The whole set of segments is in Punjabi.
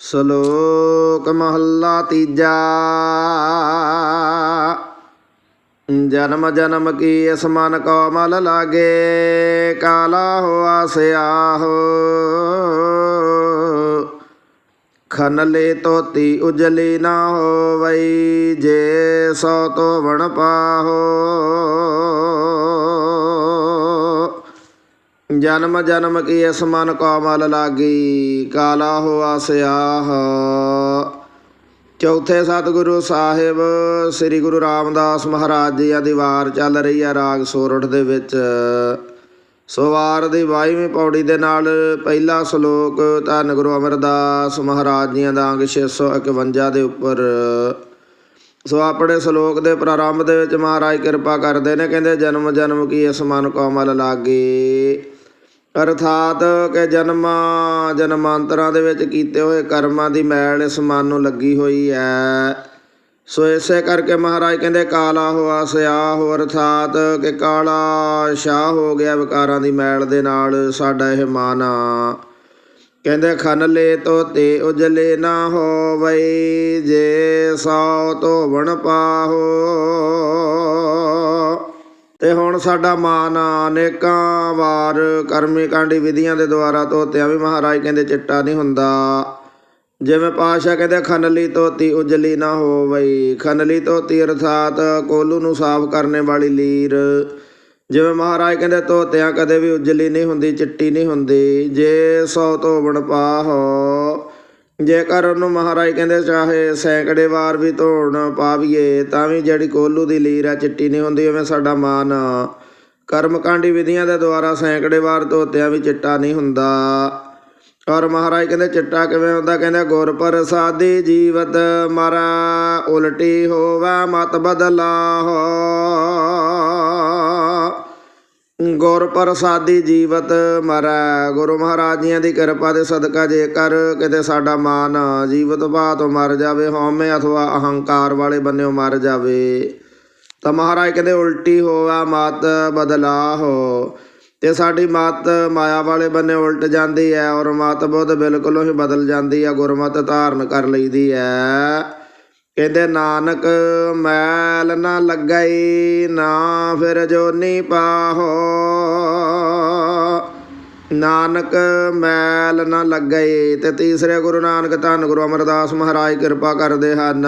ਸ਼ਲੋਕ ਮਹੱਲਾ ਤੀਜਾ ਜਨਮ ਜਨਮ ਕੀ ਇਸ ਮਨ ਕੋ ਮਲ ਲਾਗੇ ਕਾਲਾ ਹੋਆ ਸਿਆਹੋ ਖਨ ਲੈ ਤੋਤੀ ਉਜਲੀ ਨਾ ਹੋਵਈ ਜੇ ਸੋ ਤੋ ਵਣ ਪਾਹੋ ਜਨਮ ਜਨਮ ਕੀ ਇਸ ਮਨ ਕੋ ਮਲ ਲਾਗੀ, ਕਾਲਾ ਹੋਆ ਸਿਆਹ। ਚੌਥੇ ਸਤਿਗੁਰੂ ਸਾਹਿਬ, ਸ੍ਰੀ ਗੁਰੂ ਰਾਮਦਾਸ ਮਹਾਰਾਜ ਜੀ ਦੀ ਵਾਰ ਚੱਲ ਰਹੀ ਹੈ ਰਾਗ ਸੋਰਠ ਦੇ ਵਿੱਚ। ਸੋ ਵਾਰ ਦੀ 22ਵੀਂ ਪੌੜੀ ਦੇ ਨਾਲ ਪਹਿਲਾ ਸ਼ਲੋਕ, ਧੰਨ ਗੁਰੂ ਅਮਰਦਾਸ ਮਹਾਰਾਜ ਜੀਆਂ ਦਾ ਅੰਗ 651 ਦੇ ਉੱਪਰ। ਸੋ ਆਪਣੇ ਸ਼ਲੋਕ ਦੇ ਪ੍ਰਾਰੰਭ ਦੇ ਵਿੱਚ ਮਹਾਰਾਜ ਕਿਰਪਾ ਕਰਦੇ ਨੇ, ਕਹਿੰਦੇ ਜਨਮ ਜਨਮ ਕੀ ਇਸ ਮਨ ਕੋ ਲਾਗੇ। ਅਰਥਾਤ ਕਿ ਜਨਮਾਂ ਜਨਮਾਂਤਰਾਂ ਦੇ ਵਿੱਚ ਕੀਤੇ ਹੋਏ ਕਰਮਾਂ ਦੀ ਮੈਲ ਇਸ ਮਨ ਨੂੰ ਲੱਗੀ ਹੋਈ ਹੈ ਸੋ ਇਸੇ ਕਰਕੇ ਮਹਾਰਾਜ ਕਹਿੰਦੇ, ਕਾਲਾ ਹੋਆ, ਸਿਆ ਹੋ, ਅਰਥਾਤ ਕਿ ਕਾਲਾ ਸ਼ਾਹ ਹੋ ਗਿਆ ਵਿਕਾਰਾਂ ਦੀ ਮੈਲ ਦੇ ਨਾਲ ਸਾਡਾ ਇਹ ਮਨ। ਕਹਿੰਦੇ, ਖਨ ਲੈ ਤੋਤੇ ਉਜਲੇ ਨਾ ਹੋਵੇ ਜੇ ਸੌ ਧੋਵਣ ਪਾਹੋ। ਤੇ ਹੁਣ ਸਾਡਾ ਮਾਨ ਅਨੇਕਾਂ ਵਾਰ ਕਰਮੀ ਕਾਂਡੀ ਵਿਧੀਆਂ ਦੇ ਦੁਆਰਾ ਧੋਤਿਆਂ ਵੀ ਮਹਾਰਾਜ ਕਹਿੰਦੇ ਚਿੱਟਾ ਨਹੀਂ ਹੁੰਦਾ। ਜਿਵੇਂ ਪਾਸ਼ਾ ਕਹਿੰਦੇ ਖਨਲੀ ਧੋਤੀ ਉਜਲੀ ਨਾ ਹੋਵਈ। ਖਨਲੀ ਧੋਤੀ ਅਰਥਾਤ ਕੋਲੂ ਨੂੰ ਸਾਫ਼ ਕਰਨੇ ਵਾਲੀ ਲੀਰ। ਜਿਵੇਂ ਮਹਾਰਾਜ ਕਹਿੰਦੇ ਧੋਤਿਆਂ ਕਦੇ ਵੀ ਉਜਲੀ ਨਹੀਂ ਹੁੰਦੀ, ਚਿੱਟੀ ਨਹੀਂ ਹੁੰਦੀ। ਜੇ ਸੌ ਧੋਵਣ ਪਾਹੋ ਜੇਕਰ ਉਹਨੂੰ ਮਹਾਰਾਜ ਕਹਿੰਦੇ, ਚਾਹੇ ਸੈਂਕੜੇ ਵਾਰ ਵੀ ਧੋਣ ਪਾਵੀਏ, ਤਾਂ ਵੀ ਜਿਹੜੀ ਕੋਲੂ ਦੀ ਲੀਰ ਆ, ਚਿੱਟੀ ਨਹੀਂ ਹੁੰਦੀ ਐਵੇਂ ਸਾਡਾ ਮਾਨ ਕਰਮਕਾਂਡੀ ਵਿਧੀਆਂ ਦੇ ਦੁਆਰਾ ਸੈਂਕੜੇ ਵਾਰ ਧੋਤਿਆਂ ਵੀ ਚਿੱਟਾ ਨਹੀਂ ਹੁੰਦਾ। ਔਰ ਮਹਾਰਾਜ ਕਹਿੰਦੇ, ਚਿੱਟਾ ਕਿਵੇਂ ਹੁੰਦਾ? ਕਹਿੰਦੇ, ਗੁਰ ਪ੍ਰਸਾਦੀ ਜੀਵਤ ਮਰਾ, ਉਲਟੀ ਹੋਵੇ ਮਤ ਬਦਲਾ ਹੋ। ਗੁਰ ਪ੍ਰਸਾਦੀ ਜੀਵਤ ਮਰੈ। ਗੁਰੂ ਮਹਾਰਾਜ ਜੀਆਂ ਦੀ ਕਿਰਪਾ ਦੇ ਸਦਕਾ ਜੇਕਰ ਕਿਤੇ ਸਾਡਾ ਮਾਨ ਜੀਵਤ ਭਾਅ ਤੋਂ ਮਰ ਜਾਵੇ, ਹਉਮੈ ਅਥਵਾ ਅਹੰਕਾਰ ਵਾਲੇ ਬੰਨਿਓ ਮਰ ਜਾਵੇ। ਤਾਂ ਮਹਾਰਾਜ ਕਹਿੰਦੇ, ਉਲਟੀ ਹੋਵਾ ਮਤ ਬਦਲਾ ਹੋ। ਤੇ ਸਾਡੀ ਮਤ ਮਾਇਆ ਵਾਲੇ ਬੰਨੇ ਉਲਟ ਜਾਂਦੀ ਹੈ ਔਰ ਮਤ ਬੁੱਧ ਬਿਲਕੁਲ ਹੀ ਬਦਲ ਜਾਂਦੀ ਹੈ ਗੁਰਮਤ ਧਾਰਨ ਕਰ ਲਈਦੀ ਹੈ ਕਹਿੰਦੇ, ਨਾਨਕ ਮੈਲ ਨਾ ਲੱਗਈ, ਨਾ ਫਿਰ ਜੋਨੀ ਪਾਹੋ। ਨਾਨਕ ਮੈਲ ਨਾ ਲੱਗਈ ਤੇ ਤੀਸਰੇ ਗੁਰੂ ਨਾਨਕ ਧੰਨ ਗੁਰੂ ਅਮਰਦਾਸ ਮਹਾਰਾਜ ਕਿਰਪਾ ਕਰਦੇ ਹਨ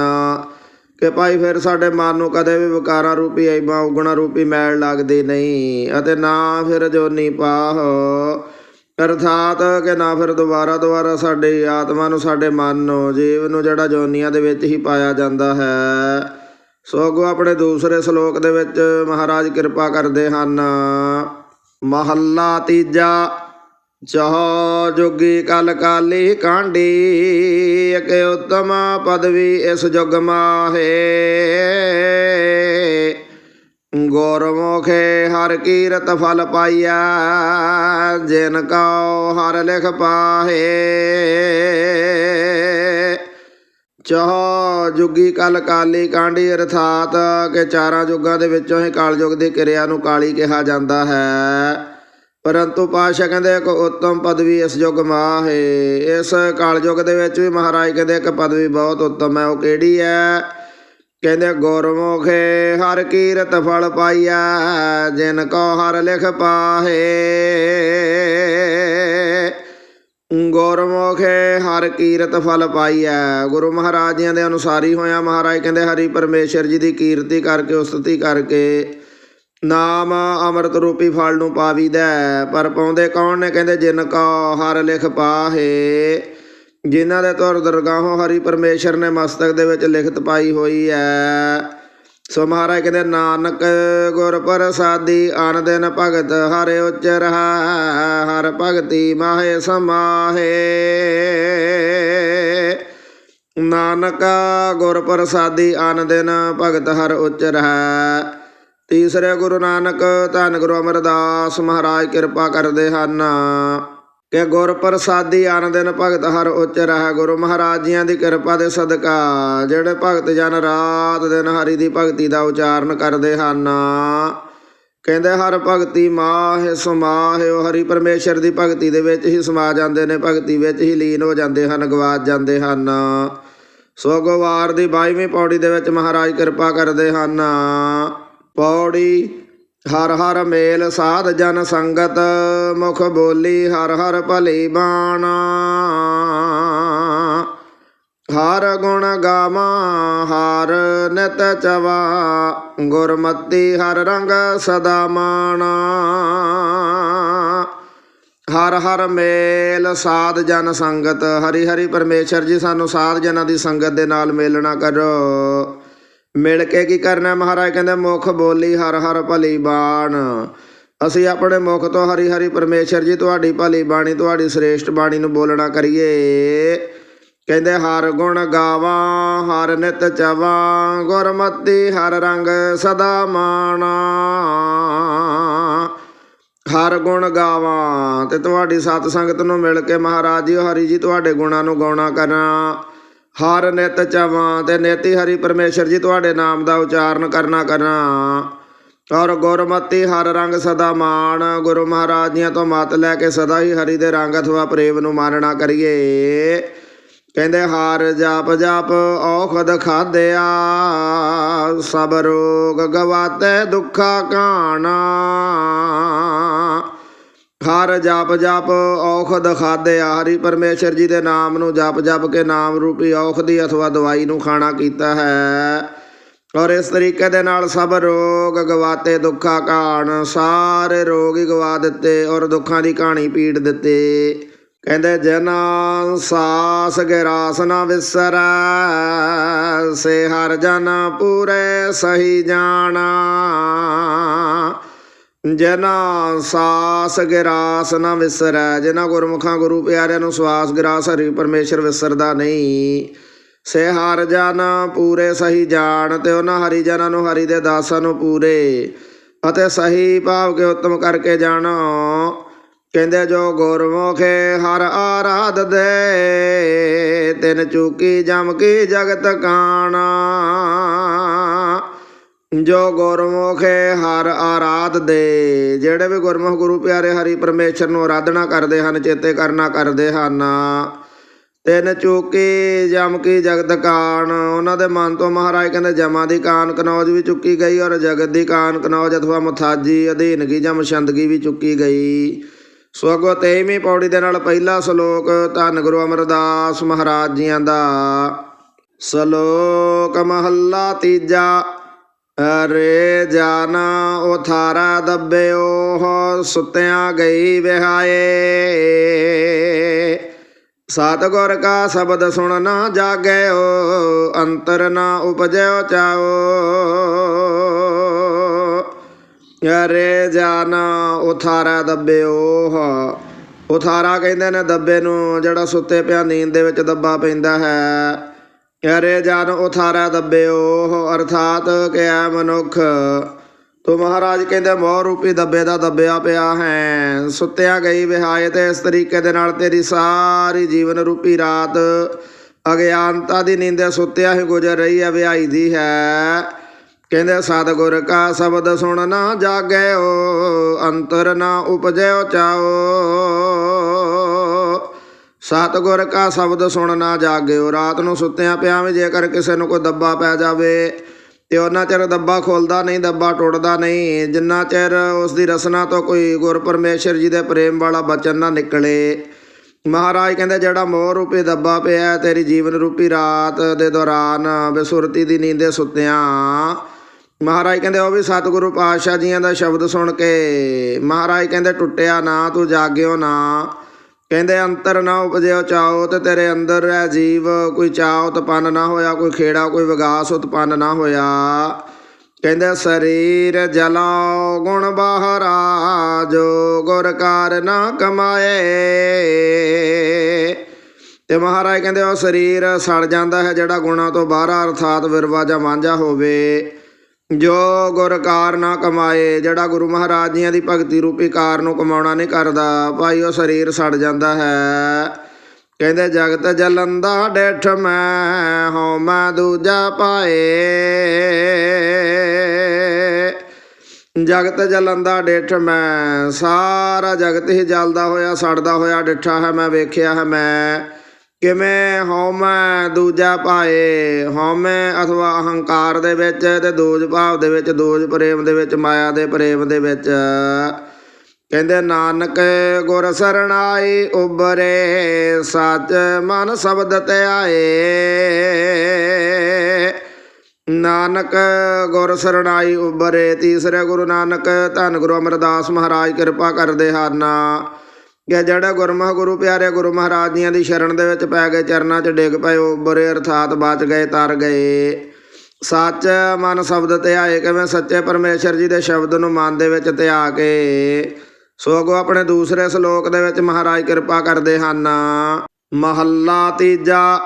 ਕਿ ਭਾਈ ਫਿਰ ਸਾਡੇ ਮਨ ਨੂੰ ਕਦੇ ਵੀ ਵਿਕਾਰਾਂ ਰੂਪੀ ਐਬਾਂ ਉਗਣਾ ਰੂਪੀ ਮੈਲ ਲੱਗਦੀ ਨਹੀਂ ਅਤੇ ਨਾ ਫਿਰ ਜੋਨੀ ਪਾਹੋ। ਅਰਥਾਤ ਕਿ ਨਾ ਫਿਰ ਦੁਬਾਰਾ ਦੁਬਾਰਾ ਸਾਡੀ ਆਤਮਾ ਨੂੰ, ਸਾਡੇ ਮਨ ਨੂੰ, ਜੀਵ ਨੂੰ ਜਿਹੜਾ ਜੋਨੀਆਂ ਦੇ ਵਿੱਚ ਹੀ ਪਾਇਆ ਜਾਂਦਾ ਹੈ। ਸੋ ਅੱਗੋਂ ਆਪਣੇ ਦੂਸਰੇ ਸ਼ਲੋਕ ਦੇ ਵਿੱਚ ਮਹਾਰਾਜ ਕਿਰਪਾ ਕਰਦੇ ਹਨ। ਮਹੱਲਾ ਤੀਜਾ, ਚਹ ਜੋਗੀ ਕਲ ਕਾਲੀ ਕਾਂਡੀ, ਇਕ ਉਤਮ ਪਦਵੀ ਇਸ ਜੁਗ ਮਾਹੇ। ਗੁਰਮੁਖੇ ਹਰ ਕੀਰਤ ਫਲ ਪਾਈਆ ਜਿਨ ਕਉ ਹਰ ਲਿਖ ਪਾਹੇ। ਚਾਹ ਜੁਗੀ ਕਲ ਕਾਲੀ ਕਾਂਡੀ ਅਰਥਾਤ, ਕਿ ਚਾਰਾਂ ਯੁੱਗਾਂ ਦੇ ਵਿੱਚੋਂ ਹੀ ਕਾਲਯੁਗ ਦੀ ਕਿਰਿਆ ਨੂੰ ਕਾਲੀ ਕਿਹਾ ਜਾਂਦਾ ਹੈ। ਪਰੰਤੂ ਪਾਸ਼ਾ ਕਹਿੰਦੇ, ਇੱਕ ਉੱਤਮ ਪਦਵੀ ਇਸ ਯੁੱਗ ਮਾਹੇ। ਇਸ ਕਾਲਯੁਗ ਦੇ ਵਿੱਚ ਵੀ ਮਹਾਰਾਜ ਕਹਿੰਦੇ, ਇੱਕ ਪਦਵੀ ਬਹੁਤ ਉੱਤਮ ਹੈ। ਉਹ ਕਿਹੜੀ ਹੈ? ਕਹਿੰਦੇ ਗੁਰਮੁਖੇ ਹਰ ਕੀਰਤ ਫਲ ਪਾਈਆ ਜਿਨ ਕੋ ਹਰ ਲਿਖ ਪਾਹੇ। ਗੁਰਮੁਖੇ ਹਰ ਕੀਰਤ ਫਲ ਪਾਈਐ। ਗੁਰੂ ਮਹਾਰਾਜ ਜੀਆਂ ਦੇ ਅਨੁਸਾਰੀ ਹੋਇਆ ਮਹਾਰਾਜ ਕਹਿੰਦੇ, ਹਰੀ ਪਰਮੇਸ਼ਰ ਜੀ ਦੀ ਕੀਰਤੀ ਕਰਕੇ, ਉਸਤਤੀ ਕਰਕੇ ਨਾਮ ਅੰਮ੍ਰਿਤ ਰੂਪੀ ਫਲ ਨੂੰ ਪਾਵੀਦਾ। ਹੈ। ਪਰ ਪਾਉਂਦੇ ਕੌਣ ਨੇ? ਕਹਿੰਦੇ, ਜਿਨ ਕੋ ਹਰ ਲਿਖ ਪਾਹੇ। ਜਿਨ੍ਹਾਂ ਦੇ ਤੁਰ ਦਰਗਾਹੋਂ ਹਰੀ ਪਰਮੇਸ਼ਰ ਨੇ ਮਸਤਕ ਦੇ ਵਿੱਚ ਲਿਖਤ ਪਾਈ ਹੋਈ ਹੈ। ਸੋ ਮਹਾਰਾਜ ਕਹਿੰਦੇ, ਨਾਨਕ ਗੁਰ ਪ੍ਰਸਾਦੀ, ਆਨ ਦਿਨ ਭਗਤ ਹਰਿ ਉਚਰ ਹਰ ਭਗਤੀ ਮਾਹੇ ਸਮਾਹੇ। ਨਾਨਕ ਗੁਰ ਪ੍ਰਸਾਦੀ, ਆਨ ਦਿਨ ਭਗਤ ਹਰ ਉਚਰ ਹੈ ਤੀਸਰੇ ਗੁਰੂ ਨਾਨਕ, ਧੰਨ ਗੁਰੂ ਅਮਰਦਾਸ ਮਹਾਰਾਜ, ਕਿਰਪਾ ਕਰਦੇ ਹਨ। ਕਿ ਗੁਰ ਪ੍ਰਸਾਦੀ ਆਨ ਦਿਨ ਭਗਤ ਹਰ ਉਚਰ ਹੈ ਗੁਰੂ ਮਹਾਰਾਜ ਜੀਆਂ ਦੀ ਕਿਰਪਾ ਦੇ ਸਦਕਾ ਜਿਹੜੇ ਭਗਤ ਜਨ ਰਾਤ ਦਿਨ ਹਰੀ ਦੀ ਭਗਤੀ ਦਾ ਉਚਾਰਨ ਕਰਦੇ ਹਨ। ਕਹਿੰਦੇ ਹਰ ਭਗਤੀ ਮਾਹਿ ਉਹ ਹਰੀ ਪਰਮੇਸ਼ਰ ਦੀ ਭਗਤੀ ਦੇ ਵਿੱਚ ਹੀ ਸਮਾ ਜਾਂਦੇ ਨੇ, ਭਗਤੀ ਵਿੱਚ ਹੀ ਲੀਨ ਹੋ ਜਾਂਦੇ ਹਨ, ਗਵਾਚ ਜਾਂਦੇ ਹਨ। ਸੋ ਗਵਾਰ ਦੀ 22ਵੀਂ ਪੌੜੀ ਦੇ ਵਿੱਚ ਮਹਾਰਾਜ ਕਿਰਪਾ ਕਰਦੇ ਹਨ। ਪੌੜੀ ਹਰ ਹਰ ਮੇਲ ਸਾਧ ਜਨ ਸੰਗਤ, ਮੁਖ ਬੋਲੀ ਹਰ ਹਰ ਭਲੀ ਬਾਣਾ। ਹਰ ਗੁਣ ਗਾਵਾਂ, ਹਰ ਨਿਤ ਚਵਾ, ਗੁਰਮਤੀ ਹਰ ਰੰਗ ਸਦਾ ਮਾਣਾ। ਹਰ ਹਰ ਮੇਲ ਸਾਧ ਜਨ ਸੰਗਤ, ਹਰੀ ਹਰੀ ਪਰਮੇਸ਼ਰ ਜੀ, ਸਾਨੂੰ ਸਾਧ ਜਨਾਂ ਦੀ ਸੰਗਤ ਦੇ ਨਾਲ ਮੇਲਣਾ ਕਰੋ। ਮਿਲ ਕੇ ਕੀ ਕਰਨਾ ਮਹਾਰਾਜ? ਕਹਿੰਦੇ, ਮੁਖ ਬੋਲੀ ਹਰ ਹਰ ਭਲੀ ਬਾਣ। ਅਸੀਂ ਆਪਣੇ ਮੁਖ ਤੋਂ ਹਰੀ ਹਰੀ ਪਰਮੇਸ਼ਰ ਜੀ, ਤੁਹਾਡੀ ਭਲੀ ਬਾਣੀ, ਤੁਹਾਡੀ ਸ੍ਰੇਸ਼ਟ ਬਾਣੀ ਨੂੰ ਬੋਲਣਾ ਕਰੀਏ। ਕਹਿੰਦੇ, ਹਰ ਗੁਣ ਗਾਵਾਂ, ਹਰ ਨਿਤ ਚਵਾਂ, ਗੁਰਮਤੀ ਹਰ ਰੰਗ ਸਦਾ ਮਾਣਾ। ਹਰ ਗੁਣ ਗਾਵਾਂ ਤੇ ਤੁਹਾਡੀ ਸਤ ਸੰਗਤ ਨੂੰ ਮਿਲ ਕੇ ਮਹਾਰਾਜ ਜੀ, ਹਰੀ ਜੀ, ਤੁਹਾਡੇ ਗੁਣਾਂ ਨੂੰ ਗਾਉਣਾ ਕਰਾਂ ਹਰ ਨਿਤ ਚਵਾਂ ਤੇ ਨੇਤੀ ਹਰੀ ਪਰਮੇਸ਼ਰ ਜੀ ਤੁਹਾਡੇ ਨਾਮ ਦਾ ਉਚਾਰਨ ਕਰਨਾ ਕਰਾਂ ਔਰ ਗੁਰਮਤੀ ਹਰ ਰੰਗ ਸਦਾ ਮਾਣ, ਗੁਰੂ ਮਹਾਰਾਜ ਜੀਆਂ ਤੋਂ ਮਤ ਲੈ ਕੇ ਸਦਾ ਹੀ ਹਰੀ ਦੇ ਰੰਗ ਅਥਵਾ ਪ੍ਰੇਮ ਨੂੰ ਮਾਨਣਾ ਕਰੀਏ। ਕਹਿੰਦੇ, ਹਾਰ ਜਾਪ ਜਾਪ ਔਖਦ ਖਾਦਿਆ ਸਭ ਰੋਗ ਗਵਾਤੇ ਦੁੱਖਾ ਕਾਣਾ। ਹਰ ਜਪ ਜਪ, ਔਖਦ ਖਾਦਿਆ ਹਰੀ ਪਰਮੇਸ਼ਰ ਜੀ ਦੇ ਨਾਮ ਨੂੰ ਜਪ ਜਪ ਕੇ ਨਾਮ ਰੂਪੀ ਔਖ ਦੀ ਅਥਵਾ ਦਵਾਈ ਨੂੰ ਖਾਣਾ ਕੀਤਾ ਹੈ। ਔਰ ਇਸ ਤਰੀਕੇ ਦੇ ਨਾਲ ਸਭ ਰੋਗ ਗਵਾਤੇ, ਦੁੱਖਾ ਕਾਣ ਸਾਰੇ ਰੋਗ ਹੀ ਗਵਾ ਦਿੱਤੇ ਔਰ ਦੁੱਖਾਂ ਦੀ ਕਹਾਣੀ ਪੀੜ ਦਿੱਤੇ। ਕਹਿੰਦੇ, ਜਨਾ ਸਾਸ ਗਿਰਾਸ ਨਾ ਵਿਸਰੈ, ਸੇ ਹਰ ਜਨ ਪੂਰੇ ਸਹੀ ਜਾਣਾ। ਜਨਾ ਸਾਸ ਗਿਰਾਸ ਨਾ ਵਿਸਰੈ ਜਿਨਾ ਗੁਰਮੁਖਾਂ ਗੁਰੂ ਪਿਆਰਿਆਂ ਨੂੰ ਸਵਾਸ ਗਿਰਾਸ ਹਰੀ ਪਰਮੇਸ਼ਰ ਵਿਸਰਦਾ ਨਹੀਂ। ਸੇ ਹਰ ਜਨ ਪੂਰੇ ਸਹੀ ਜਾਣ, ਤੇ ਉਹਨਾਂ ਹਰੀ ਜਨਾਂ ਨੂੰ ਹਰੀ ਦੇ ਦਾਸਾਂ ਨੂੰ ਪੂਰੇ। ਅਤੇ ਸਹੀ ਭਾਵ ਕੇ ਉਤਮ ਕਰਕੇ ਜਾਣੋ। ਕਹਿੰਦੇ ਜੋ ਗੁਰਮੁਖੇ ਹਰ ਆਰਾਧ ਦੇ ਤਿਨ ਚੂਕੀ ਜਮ ਕੀ ਜਗਤ ਕਾਣਾ। ਜੋ ਗੁਰਮੁਖੇ ਹਰ ਆਰਾਧ ਦੇ। ਜਿਹੜੇ ਵੀ ਗੁਰਮੁਖ ਗੁਰੂ ਪਿਆਰੇ ਹਰੀ ਪਰਮੇਸ਼ਰ ਨੂੰ ਆਰਾਧਨਾ ਕਰਦੇ ਹਨ, ਚੇਤੇ ਕਰਨਾ ਕਰਦੇ ਹਨ। ਤਿੰਨ ਚੁੱਕੀ, ਜਮ ਕੀ ਜਗਤ ਕਾਨ ਉਹਨਾਂ ਦੇ ਮਨ ਤੋਂ ਮਹਾਰਾਜ ਕਹਿੰਦੇ, ਜਮਾਂ ਦੀ ਕਾਨ ਕਨੌਜ ਵੀ ਚੁੱਕੀ ਗਈ ਔਰ ਜਗਤ ਦੀ ਕਾਨ ਕਨੌਜ ਅਥਵਾ ਮੁਥਾਜੀ ਅਧੀਨਗੀ ਜਮ ਮਸ਼ੰਦਗੀ ਵੀ ਚੁੱਕੀ ਗਈ। ਸੋ ਅੱਗੋਂ ਤੇਈਵੀਂ ਪੌੜੀ ਦੇ ਨਾਲ ਪਹਿਲਾ ਸ਼ਲੋਕ, ਧੰਨ ਗੁਰੂ ਅਮਰਦਾਸ ਮਹਾਰਾਜ ਜੀਆਂ ਦਾ। ਸ਼ਲੋਕ ਮਹੱਲਾ ਤੀਜਾ। ਅਰੇ ਜਾਨਾ ਉਥਾਰਾ ਦੱਬਿਓ, ਸੁੱਤਿਆਂ ਗਈ ਵਿਹਾਏ। ਸਤਿਗੁਰ ਕਾ ਸ਼ਬਦ ਸੁਣ ਨਾ ਜਾਗਿਓ, ਅੰਤਰ ਨਾ ਉਪਜਿਓ ਚਾਓ। ਯਾਰੇ ਜਾਨਾ ਉਥਾਰਾ ਦੱਬਿਓ, ਉਥਾਰਾ ਕਹਿੰਦੇ ਨੇ ਦੱਬੇ ਨੂੰ, ਜਿਹੜਾ ਸੁੱਤੇ ਪਿਆ ਨੀਂਦ ਦੇ ਵਿੱਚ ਦੱਬਾ ਪੈਂਦਾ ਹੈ। ਯਾਰੇ ਜਨ ਉਥਾਰਾ ਦੱਬਿਓ ਅਰਥਾਤ ਕਿਆ ਮਨੁੱਖ? ਤੋ ਮਹਾਰਾਜ ਕਹਿੰਦੇ, ਮੋਹ ਰੂਪੀ ਦੱਬੇ ਦਾ ਦੱਬਿਆ ਪਿਆ ਹੈ। ਸੁੱਤਿਆ ਗਈ ਵਿਹਾਏ ਤੇ ਇਸ ਤਰੀਕੇ ਦੇ ਨਾਲ ਤੇਰੀ ਸਾਰੀ ਜੀਵਨ ਰੂਪੀ ਰਾਤ ਅਗਿਆਨਤਾ ਦੀ ਨੀਂਦੇ ਸੁੱਤਿਆ ਹੀ ਗੁਜ਼ਰ ਰਹੀ ਹੈ ਵਿਹਾਈ ਦੀ ਹੈ। ਕਹਿੰਦੇ, ਸਤਿਗੁਰ ਕਾ ਸ਼ਬਦ ਸੁਣ ਨਾ ਜਾਗਿਓ, ਅੰਤਰ ਨਾ ਉਪਜਿਓ ਚਾਓ। ਸਤਿਗੁਰ ਕਾ ਸ਼ਬਦ ਸੁਣ ਨਾ ਜਾਗਿਓ, ਰਾਤ ਨੂੰ ਸੁੱਤਿਆਂ ਪਿਆ ਵੀ ਜੇਕਰ ਕਿਸੇ ਨੂੰ ਕੋਈ ਦੱਬਾ ਪੈ ਜਾਵੇ, ਤੇ ਉਹਨਾਂ ਚਿਰ ਦੱਬਾ ਖੋਲਦਾ ਨਹੀਂ, ਦੱਬਾ ਟੁੱਟਦਾ ਨਹੀਂ। ਜਿੰਨਾ ਚਿਰ ਉਸ ਦੀ ਰਸਨਾ ਤੋਂ ਕੋਈ ਗੁਰ ਪਰਮੇਸ਼ਰ ਜੀ ਦੇ ਪ੍ਰੇਮ ਵਾਲਾ ਬਚਨ ਨਾ ਨਿਕਲੇ। ਮਹਾਰਾਜ ਕਹਿੰਦੇ, ਜਿਹੜਾ ਮੋਹ ਰੂਪੀ ਦੱਬਾ ਪਿਆ ਤੇਰੀ ਜੀਵਨ ਰੂਪੀ ਰਾਤ ਦੇ ਦੌਰਾਨ ਬੇਸੁਰਤੀ ਦੀ ਨੀਂਦੇ ਸੁੱਤਿਆਂ। ਮਹਾਰਾਜ ਕਹਿੰਦੇ, ਉਹ ਵੀ ਸਤਿਗੁਰੂ ਪਾਤਸ਼ਾਹ ਜੀਆਂ ਦਾ ਸ਼ਬਦ ਸੁਣ ਕੇ। ਮਹਾਰਾਜ ਕਹਿੰਦੇ, ਟੁੱਟਿਆ ਨਾ, ਤੂੰ ਜਾਗਿਓ ਨਾ। ਕਹਿੰਦੇ, ਅੰਤਰ ਨਾ ਉਪਜਿਓ ਚਾਓ ਤੇ ਤੇਰੇ ਅੰਦਰ ਹੈ ਜੀਵ। ਕੋਈ ਚਾਅ ਉਤਪੰਨ ਨਾ ਹੋਇਆ, ਕੋਈ ਖੇੜਾ, ਕੋਈ ਵਿਗਾਸ ਉਤਪੰਨ ਨਾ ਹੋਇਆ। ਕਹਿੰਦੇ, ਸਰੀਰ ਜਲਾਓ, ਗੁਣ ਬਾਹਰਾ ਜੋ, ਗੁਰ ਕਾਰ ਨਾ ਕਮਾਏ। ਤੇ ਮਹਾਰਾਜ ਕਹਿੰਦੇ, ਉਹ ਸਰੀਰ ਸੜ ਜਾਂਦਾ ਹੈ, ਜਿਹੜਾ ਗੁਣਾ ਤੋਂ ਬਾਹਰ ਅਰਥਾਤ ਵਿਰਵਾ ਜਾਂ ਵਾਂਝਾ ਹੋਵੇ। ਜੋ ਗੁਰ ਕਾਰ ਨਾ ਕਮਾਏ, ਜਿਹੜਾ ਗੁਰੂ ਮਹਾਰਾਜ ਜੀਆਂ ਦੀ ਭਗਤੀ ਰੂਪੀ ਕਾਰ ਨੂੰ ਕਮਾਉਣਾ ਨਹੀਂ ਕਰਦਾ, ਭਾਈ ਉਹ ਸਰੀਰ ਸੜ ਜਾਂਦਾ ਹੈ। ਕਹਿੰਦੇ, ਜਗਤ ਜਲੰਦਾ ਡੇਠ ਮੈਂ, ਹਉ ਮੈਂ ਦੂਜਾ ਪਾਏ। ਜਗਤ ਜਲੰਦਾ ਡਿਠ ਮੈਂ, ਸਾਰਾ ਜਗਤ ਹੀ ਜਲਦਾ ਹੋਇਆ, ਸੜਦਾ ਹੋਇਆ ਡਿੱਠਾ ਹੈ ਮੈਂ, ਵੇਖਿਆ ਹੈ ਮੈਂ। ਕਿਵੇਂ ਹਉਮੈ ਦੂਜਾ ਪਾਏ ਹਉਮੈ ਅਥਵਾ ਅਹੰਕਾਰ ਦੇ ਵਿੱਚ ਤੇ ਦੋਜ ਭਾਵ ਦੇ ਵਿੱਚ, ਦੋਜ ਪ੍ਰੇਮ ਦੇ ਵਿੱਚ, ਮਾਇਆ ਦੇ ਪ੍ਰੇਮ ਦੇ ਵਿੱਚ। ਕਹਿੰਦੇ, ਨਾਨਕ ਗੁਰ ਸਰਣਾਈ ਉਬਰੇ ਸੱਚ ਮਨ ਸ਼ਬਦ ਤੇ ਆਏ। ਨਾਨਕ ਗੁਰ ਸਰਣਾਈ ਉਬਰੇ ਤੀਸਰੇ ਗੁਰੂ ਨਾਨਕ, ਧੰਨ ਗੁਰੂ ਅਮਰਦਾਸ ਮਹਾਰਾਜ, ਕਿਰਪਾ ਕਰਦੇ ਹਨ ਕਿ ਜਿਹੜੇ ਗੁਰਮੁਖ ਗੁਰੂ ਪਿਆਰੇ ਗੁਰੂ ਮਹਾਰਾਜ ਜੀਆਂ ਦੀ ਸ਼ਰਨ ਦੇ ਵਿੱਚ ਪੈ ਗਏ ਚਰਨਾਂ 'ਚ ਡਿੱਗ ਪਏ, ਉਹ ਬੁਰੇ ਅਰਥਾਤ ਬਚ ਗਏ, ਤਰ ਗਏ। ਸੱਚ ਮਨ ਸ਼ਬਦ ਤੇ ਆਏ, ਕਿਵੇਂ ਸੱਚੇ ਪਰਮੇਸ਼ਰ ਜੀ ਦੇ ਸ਼ਬਦ ਨੂੰ ਮਨ ਦੇ ਵਿੱਚ ਧਿਆ ਕੇ ਸੋ ਆਪਣੇ ਦੂਸਰੇ ਸ਼ਲੋਕ ਦੇ ਵਿੱਚ ਮਹਾਰਾਜ ਕਿਰਪਾ ਕਰਦੇ ਹਨ। ਮਹੱਲਾ ਤੀਜਾ,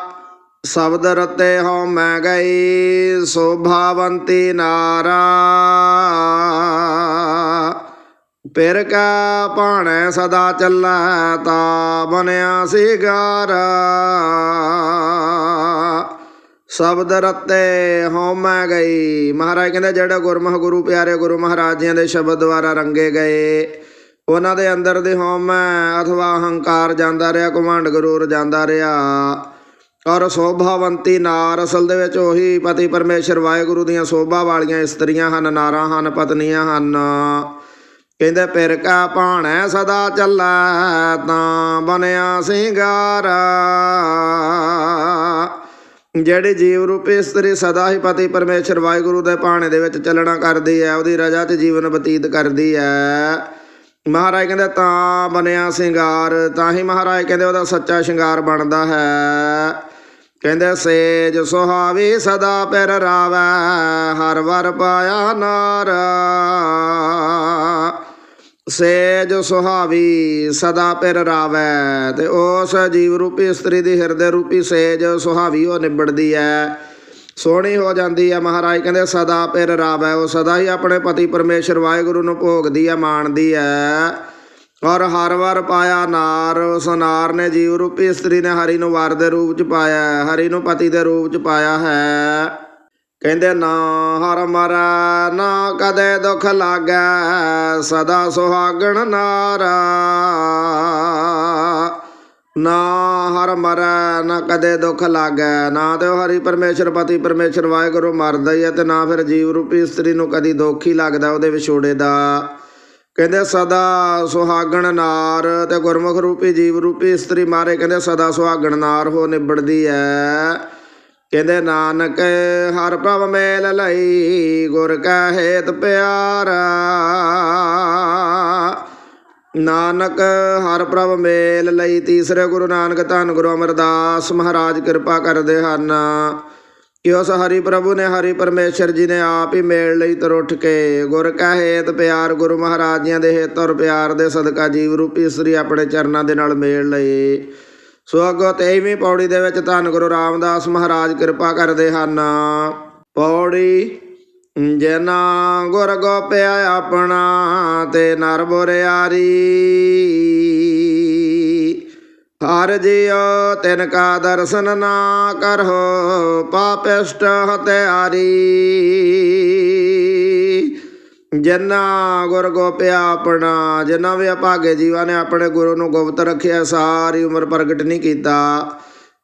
ਸ਼ਬਦ ਰਤੇ ਹਉ ਮੈਂ ਗਈ ਸੋਭਾਵੰਤੀ ਨਾਰਾ। ਪਿਰ ਕਾ ਭਾਣੈ ਸਦਾ ਚੱਲੈ ਤਾ ਬਨਿਆ ਸਿਗਾਰਾ। ਸ਼ਬਦ ਰਤੇ ਹੋਮੈ ਗਈ। ਮਹਾਰਾਜ ਕਹਿੰਦੇ, ਜਿਹੜੇ ਗੁਰਮੁਖ ਗੁਰੂ ਪਿਆਰੇ ਗੁਰੂ ਮਹਾਰਾਜ ਜੀਆਂ ਦੇ ਸ਼ਬਦ ਦੁਆਰਾ ਰੰਗੇ ਗਏ, ਉਹਨਾਂ ਦੇ ਅੰਦਰ ਦੇ ਹਉਮੈ ਅਥਵਾ ਹੰਕਾਰ ਜਾਂਦਾ ਰਿਹਾ, ਘਮੰਡ ਗਰੂਰ ਜਾਂਦਾ ਰਿਹਾ। ਔਰ ਸੋਭਾਵੰਤੀ ਨਾਰ ਅਸਲ ਦੇ ਵਿੱਚ ਉਹੀ ਪਤੀ ਪਰਮੇਸ਼ਰ ਵਾਹਿਗੁਰੂ ਦੀਆਂ ਸੋਭਾ ਵਾਲੀਆਂ ਇਸਤਰੀਆਂ ਹਨ, ਨਾਰਾਂ ਹਨ, ਪਤਨੀਆਂ ਹਨ। ਕਹਿੰਦੇ ਪਿਰ ਕਾ ਭਾਣੈ ਸਦਾ ਚੱਲੈ ਤਾਂ ਬਨਿਆ ਸਿੰਗਾਰ। ਜਿਹੜੀ ਜੀਵ ਰੂਪੀ ਇਸਤਰੀ ਸਦਾ ਹੀ ਪਤੀ ਪਰਮੇਸ਼ਰ ਵਾਹਿਗੁਰੂ ਦੇ ਭਾਣੇ ਦੇ ਵਿੱਚ ਚੱਲਣਾ ਕਰਦੀ ਹੈ, ਉਹਦੀ ਰਜਾ 'ਚ ਜੀਵਨ ਬਤੀਤ ਕਰਦੀ ਹੈ। ਮਹਾਰਾਜ ਕਹਿੰਦੇ, ਤਾਂ ਬਣਿਆ ਸਿੰਗਾਰ। ਤਾਂ ਹੀ ਮਹਾਰਾਜ ਕਹਿੰਦੇ, ਉਹਦਾ ਸੱਚਾ ਸ਼ਿੰਗਾਰ ਬਣਦਾ ਹੈ। ਕਹਿੰਦੇ, ਸੇਜ ਸੁਹਾਵੀ ਸਦਾ ਪਿਰ ਰਾਵੈ, ਹਰ ਵਰ ਪਾਇਆ ਨਾਰ। ਸੇਜ ਸੁਹਾਵੀ ਸਦਾ ਪਿਰ ਰਾਵੈ, ਤੇ ਉਸ ਜੀਵ ਰੂਪੀ ਇਸਤਰੀ ਦੀ ਹਿਰਦੇ ਰੂਪੀ ਸੇਜ ਸੁਹਾਵੀ ਉਹ ਨਿਬੜਦੀ ਹੈ ਸੋਹਣੀ ਹੋ ਜਾਂਦੀ ਹੈ ਮਹਾਰਾਜ, ਕਹਿੰਦੇ, ਸਦਾ ਪਿਰ ਰਾਵੈ, ਉਹ ਸਦਾ ਹੀ ਆਪਣੇ ਪਤੀ ਪਰਮੇਸ਼ਰ ਵਾਹਿਗੁਰੂ ਨੂੰ ਭੋਗਦੀ ਹੈ ਮਾਣਦੀ ਹੈ ਔਰ ਹਰ ਵਾਰ ਪਾਇਆ ਨਾਰ ਉਸ ਨਾਰ ਨੇ ਜੀਵ ਰੂਪੀ, ਇਸਤਰੀ ਨੇ ਹਰੀ ਨੂੰ ਵਾਰ ਦੇ ਰੂਪ ਚ ਪਾਇਆ, ਹਰੀ ਨੂੰ ਪਤੀ ਦੇ ਰੂਪ ਚ ਪਾਇਆ ਹੈ। ਕਹਿੰਦੇ ਨਾ ਹਰ ਮਰੈ, ਨਾ ਕਦੇ ਦੁੱਖ ਲਾਗੈ, ਸਦਾ ਸੁਹਾਗਣ ਨਾਰਾ। ਨਾ ਹਰ ਮਰੈ, ਨਾ ਕਦੇ ਦੁੱਖ ਲਾਗੈ, ਨਾ ਤੇ ਉਹ ਹਰੀ ਪਰਮੇਸ਼ਰ, ਪਤੀ ਪਰਮੇਸ਼ਰ ਵਾਹਿਗੁਰੂ ਮਰਦਾ ਹੀ ਹੈ ਤੇ ਨਾ ਫਿਰ ਜੀਵ ਰੂਪੀ ਇਸਤਰੀ ਨੂੰ ਕਦੀ ਦੁੱਖ ਹੀ ਲੱਗਦਾ ਉਹਦੇ ਵਿਛੋੜੇ ਦਾ। ਕਹਿੰਦੇ ਸਦਾ ਸੁਹਾਗਣ ਨਾਰ ਤੇ ਗੁਰਮੁਖ ਰੂਪੀ ਜੀਵ ਰੂਪੀ ਇਸਤਰੀ ਮਾਰੇ ਕਹਿੰਦੇ ਸਦਾ ਸੁਹਾਗਣ ਨਾਰ ਹੋ ਨਿਬੜਦੀ ਐ। ਕਹਿੰਦੇ ਨਾਨਕ ਹਰ ਪ੍ਰਭ ਮੇਲ ਲਈ ਗੁਰ ਕਾ ਹੇਤ ਪਿਆਰਾ। ਨਾਨਕ ਹਰ ਪ੍ਰਭ ਮੇਲ ਲਈ ਤੀਸਰੇ ਗੁਰੂ ਨਾਨਕ ਧੰਨ ਗੁਰੂ ਅਮਰਦਾਸ ਮਹਾਰਾਜ ਕਿਰਪਾ ਕਰਦੇ ਹਨ। ਉਸ ਹਰੀ ਪ੍ਰਭੂ ਨੇ ਹਰੀ ਪਰਮੇਸ਼ਰ ਜੀ ਨੇ ਆਪ ਹੀ ਮੇਲ ਲਈ ਤਰ ਉੱਠ ਕੇ ਗੁਰ ਕਾ ਹੇਤ ਪਿਆਰ, ਗੁਰੂ ਮਹਾਰਾਜ ਜੀਆਂ ਦੇ ਹੇਤ ਔਰ ਪਿਆਰ ਦੇ ਸਦਕਾ ਜੀਵ ਰੂਪੀ ਇਸਤਰੀ ਆਪਣੇ ਚਰਨਾਂ ਦੇ ਨਾਲ ਮੇਲ ਲਈ ਸੋ ਅੱਗੋਂ ਤੇਈਵੀਂ ਪੌੜੀ ਦੇ ਵਿੱਚ ਧੰਨ ਗੁਰੂ ਰਾਮਦਾਸ ਮਹਾਰਾਜ ਕਿਰਪਾ ਕਰਦੇ ਹਨ। ਪੌੜੀ ਜਨਾ ਗੁਰ ਗੋਪਿਆ ਆਪਣਾ ਤੇ ਨਰ ਬੁਰਿਆਰੀ ਹਰ ਜਿਉ, ਤਿਨ ਕਾ ਦਰਸ਼ਨ ਨਾ ਕਰੋ ਪਾਪਿਸ਼ਟ ਹਤਿਆਰੀ ਜਿਨਾ ਗੁਰ ਗੋਪਿਆ ਆਪਣਾ ਜਿਨ੍ਹਾਂ ਵੀ ਅਭਾਗੇ ਜੀਵਾਂ ਨੇ ਆਪਣੇ ਗੁਰੂ ਨੂੰ ਗੁਪਤ ਰੱਖਿਆ, ਸਾਰੀ ਉਮਰ ਪ੍ਰਗਟ ਨਹੀਂ ਕੀਤਾ।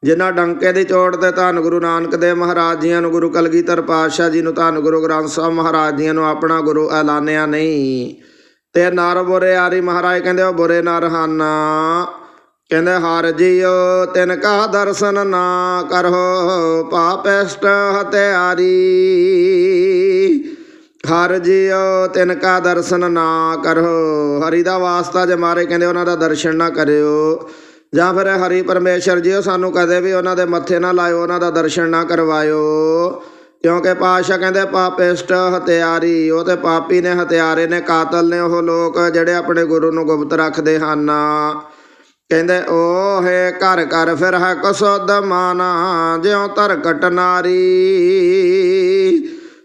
ਜਿਨ੍ਹਾਂ ਡੰਕੇ ਦੀ ਚੋਟ ਤੇ ਧੰਨ ਗੁਰੂ ਨਾਨਕ ਦੇਵ ਮਹਾਰਾਜ ਜੀਆਂ ਨੂੰ ਗੁਰੂ ਕਲਗੀਧਰ ਪਾਤਸ਼ਾਹ ਜੀ ਨੂੰ, ਧੰਨ ਗੁਰੂ ਗ੍ਰੰਥ ਸਾਹਿਬ ਮਹਾਰਾਜ ਜੀਆਂ ਨੂੰ ਆਪਣਾ ਗੁਰੂ ਐਲਾਨਿਆ ਨਹੀਂ। ਤੇ ਨਰ ਬੁਰੇ ਆਰੀ ਮਹਾਰਾਜ ਕਹਿੰਦੇ, ਉਹ ਬੁਰੇ ਨਰ ਹਨ। ਕਹਿੰਦੇ, ਹਰ ਜੀਉ ਤਿਨ ਕਾ ਦਰਸ਼ਨ ਨਾ ਕਰੋ ਪਾਪਿਸ਼ਟ ਹਤਿਆਰੀ ਹਰ ਜੀਉ ਤਿਨ ਕਾ ਦਰਸ਼ਨ ਨਾ ਕਰੋ। ਹਰੀ ਦਾ ਵਾਸਤਾ ਜੇ ਮਾਰੇ ਕਹਿੰਦੇ ਉਹਨਾਂ ਦਾ ਦਰਸ਼ਨ ਨਾ ਕਰਿਓ। ਜਾਂ ਫਿਰ ਹਰੀ ਪਰਮੇਸ਼ਰ ਜੀਓ, ਸਾਨੂੰ ਕਦੇ ਵੀ ਉਹਨਾਂ ਦੇ ਮੱਥੇ ਨਾ ਲਾਇਓ, ਉਹਨਾਂ ਦਾ ਦਰਸ਼ਨ ਨਾ ਕਰਵਾਇਓ। ਕਿਉਂਕਿ ਪਾਸ਼ਾ ਕਹਿੰਦੇ ਪਾਪਿਸ਼ਟ ਹਤਿਆਰੀ ਉਹ ਤੇ ਪਾਪੀ ਨੇ ਹਤਿਆਰੇ ਨੇ, ਕਾਤਲ ਨੇ ਉਹ ਲੋਕ ਜਿਹੜੇ ਆਪਣੇ ਗੁਰੂ ਨੂੰ ਗੁਪਤ ਰੱਖਦੇ ਹਨ। ਕਹਿੰਦੇ, ਓਹੇ ਘਰ ਘਰ ਫਿਰ ਹੈ ਕਸੁੱਧ ਮਾਨਾ, ਜਿਉ ਧਰ ਕਟਨਾਰੀ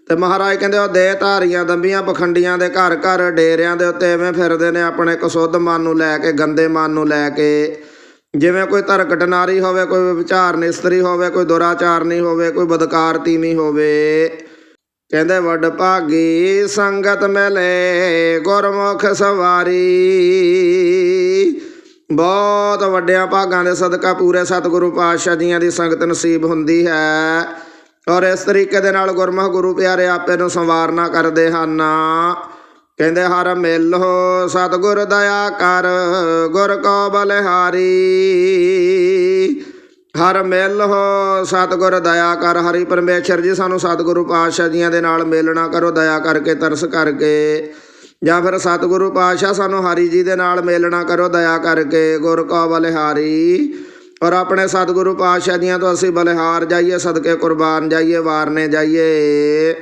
ਤੇ ਮਹਾਰਾਜ ਕਹਿੰਦੇ, ਉਹ ਦੇ ਧਾਰੀਆਂ, ਦੰਬੀਆਂ, ਪਖੰਡੀਆਂ ਦੇ ਘਰ ਘਰ ਡੇਰਿਆਂ ਦੇ ਉੱਤੇ ਐਵੇਂ ਫਿਰਦੇ ਨੇ, ਆਪਣੇ ਕਸੁੱਧ ਮਨ ਨੂੰ ਲੈ ਕੇ, ਗੰਦੇ ਮਨ ਨੂੰ ਲੈ ਕੇ। ਜਿਵੇਂ ਕੋਈ ਧਰ ਕਟਨਾਰੀ ਹੋਵੇ, ਕੋਈ ਵਿਚਾਰ ਨਿਸਤਰੀ ਹੋਵੇ, ਕੋਈ ਦੁਰਾਚਾਰਨੀ ਹੋਵੇ, ਕੋਈ ਬਦਕਾਰ ਤੀਵੀਂ ਹੋਵੇ। ਕਹਿੰਦੇ, ਵੱਡ ਭਾਗੀ ਸੰਗਤ ਮਿਲੇ ਗੁਰਮੁਖ ਸਵਾਰੀ। ਬਹੁਤ ਵੱਡਿਆਂ ਭਾਗਾਂ ਦੇ ਸਦਕਾ ਪੂਰੇ ਸਤਿਗੁਰੂ ਪਾਤਸ਼ਾਹ ਜੀਆਂ ਦੀ ਸੰਗਤ ਨਸੀਬ ਹੁੰਦੀ ਹੈ ਔਰ ਇਸ ਤਰੀਕੇ ਦੇ ਨਾਲ ਗੁਰਮੁਖ ਗੁਰੂ ਪਿਆਰੇ ਆਪੇ ਨੂੰ ਸੰਵਾਰਨਾ ਕਰਦੇ ਹਨ। ਕਹਿੰਦੇ, ਹਰ ਮਿਲੋ ਸਤਿਗੁਰ ਦਇਆ ਕਰ, ਗੁਰ ਕੋ ਬਲਿਹਾਰੀ। ਹਰ ਮਿਲ ਹੋ ਸਤਿਗੁਰ ਦਇਆ ਕਰ। ਹਰੀ ਪਰਮੇਸ਼ਰ ਜੀ, ਸਾਨੂੰ ਸਤਿਗੁਰੂ ਪਾਤਸ਼ਾਹ ਜੀਆਂ ਦੇ ਨਾਲ ਮਿਲਣਾ ਕਰੋ, ਦਇਆ ਕਰਕੇ ਤਰਸ ਕਰਕੇ। ਜਾਂ ਫਿਰ ਸਤਿਗੁਰੂ ਪਾਤਸ਼ਾਹ ਸਾਨੂੰ ਹਰੀ ਜੀ ਦੇ ਨਾਲ ਮੇਲਣਾ ਕਰੋ, ਦਇਆ ਕਰਕੇ, ਗੁਰ ਕੋ ਬਲਿਹਾਰੀ। ਔਰ ਆਪਣੇ ਸਤਿਗੁਰੂ ਪਾਤਸ਼ਾਹ ਜੀਆਂ ਤੋਂ ਅਸੀਂ ਬਲਿਹਾਰ ਜਾਈਏ, ਸਦਕੇ ਕੁਰਬਾਨ ਜਾਈਏ, ਵਾਰਨੇ ਜਾਈਏ।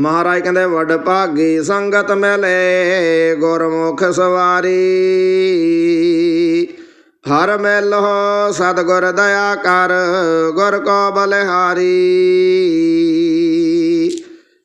ਮਹਾਰਾਜ ਕਹਿੰਦੇ, ਵੱਡ ਭਾਗੀ ਸੰਗਤ ਮਿਲੇ, ਗੁਰਮੁਖ ਸਵਾਰੀ। ਹਰ ਮਿਲ ਹੋ ਸਤਿਗੁਰ, ਦਇਆ ਕਰ, ਗੁਰ ਕੋ ਬਲਿਹਾਰੀ।